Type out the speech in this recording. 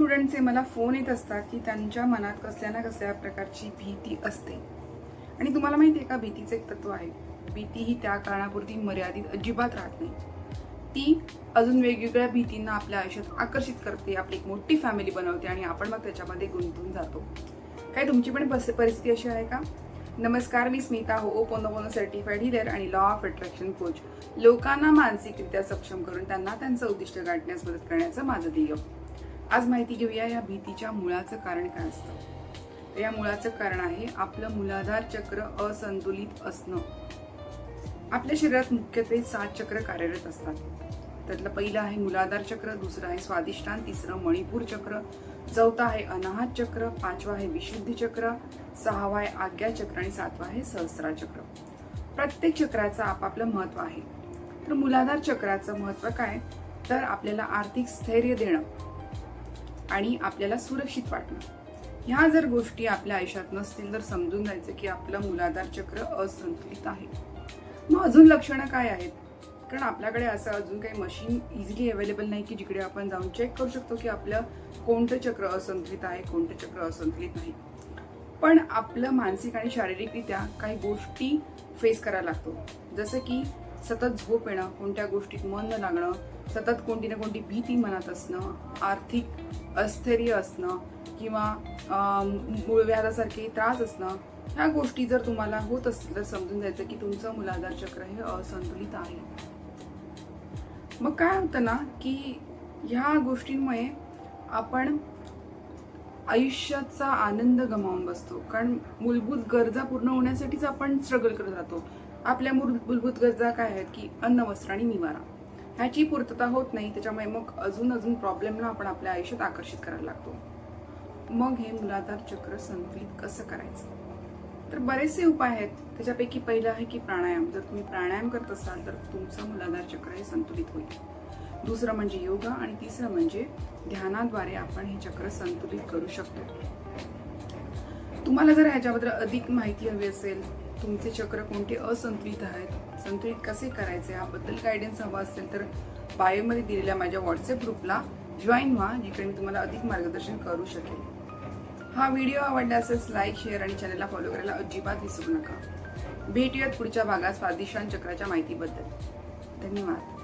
स्टुडंटचे मला फोन येत असतात की त्यांच्या मनात कसल्या ना कसल्या प्रकारची भीती असते. आणि तुम्हाला माहिती आहे का भीतीचं एक तत्व आहे. भीती ही त्या कारणापुरती मर्यादित अजिबात राहत नाही. ती अजून वेगवेगळ्या भीतींना आपल्या आयुष्यात आकर्षित करते आपली एक मोठी फॅमिली बनवते आणि आपण मग त्याच्यामध्ये गुंतून जातो. काय तुमची पण बस परिस्थिती अशी आहे का? नमस्कार मी स्मिता हो ओ पोनो पोनो सर्टिफाईड हिलर आणि लॉ ऑफ अट्रॅक्शन कोच लोकांना मानसिकरित्या सक्षम करून त्यांना त्यांचं उद्दिष्ट गाठण्यास मदत करण्याचं माझं ध्येय. आज माहिती घेऊया या भीतीच्या मुळाचं कारण काय असतं. तर या मुळाचं कारण आहे आपलं मूलाधार चक्र असंतुलित असणं. आपल्या शरीरात मुख्यत्वे सात चक्र कार्यरत असतात. त्यातलं पहिलं आहे मुलाधार चक्र दुसरं आहे स्वादिष्टान तिसरं मणिपूर चक्र चौथं आहे अनाहत चक्र पाचवा आहे विशुद्धी चक्र सहावा आहे आज्ञा चक्र आणि सातवा आहे सहस्रा चक्र. प्रत्येक चक्राचं आपापलं महत्त्व आहे. तर मूलाधार चक्राचं महत्त्व काय? तर आपल्याला आर्थिक स्थैर्य देणं. आणि आपल्याला सुरक्षित वाटणं. ह्या जर गोष्टी आपल्या आयुष्यात नसतील तर समजून जायचं की आपलं मुलाधार चक्र असंतुलित आहे. मग अजून लक्षणं काय आहेत? कारण आपल्याकडे असं अजून काही मशीन इझिली अवेलेबल नाही की जिकडे आपण जाऊन चेक करू शकतो की आपलं कोणतं चक्र असंतुलित आहे कोणतं चक्र असंतुलित नाही. पण आपलं मानसिक आणि शारीरिकरित्या काही गोष्टी फेस करायला लागतो. जसं की सतत झोप येणं कोणत्या गोष्टीत मन न लागणं सतत कोणती ना कोणती भीती मनात असणं आर्थिक अस्थैर्य असणं किंवा अं, मूळव्याधासारखे त्रास असणं ह्या गोष्टी जर तुम्हाला होत असतील तर समजून जायचं की तुमचं मुलाधार चक्र हे असंतुलित आहे. मग काय होतं ना की ह्या गोष्टींमुळे आपण आयुष्याचा आनंद गमावून बसतो. कारण मूलभूत गरजा पूर्ण होण्यासाठीच आपण स्ट्रगल करत राहतो. आपल्या मूलभूत गरजा काय आहेत की अन्न वस्त्र आणि निवारा. ह्याची पूर्तता होत नाही त्याच्यामुळे मग अजून अजून प्रॉब्लेमला आपण आपल्या आयुष्यात आकर्षित करायला लागतो. मग हे मुलाधार चक्र संतुलित कसं करायचं? तर बरेचसे उपाय आहेत. त्याच्यापैकी पहिलं आहे की प्राणायाम. जर तुम्ही प्राणायाम करत असाल तर तुमचं मुलाधार चक्र हे संतुलित होईल. दुसरं म्हणजे योगा आणि तिसरं म्हणजे ध्यानाद्वारे आपण हे चक्र संतुलित करू शकतो. तुम्हाला जर ह्याच्याबद्दल अधिक माहिती हवी असेल तुमचे चक्र कोणते असंतुलित आहेत? संतुलित कसे करायचे याबद्दल गायडन्स हवा असेल तर बायोमध्ये दिलेल्या माझ्या व्हॉट्सअप ग्रुपला जॉईन व्हा जिकडे मी तुम्हाला अधिक मार्गदर्शन करू शकेल. हा व्हिडिओ आवडला असेल लाईक शेअर आणि चॅनलला फॉलो करायला अजिबात विसरू नका. भेटूयात पुढच्या भागात स्वादिशान चक्राच्या माहितीबद्दल. धन्यवाद.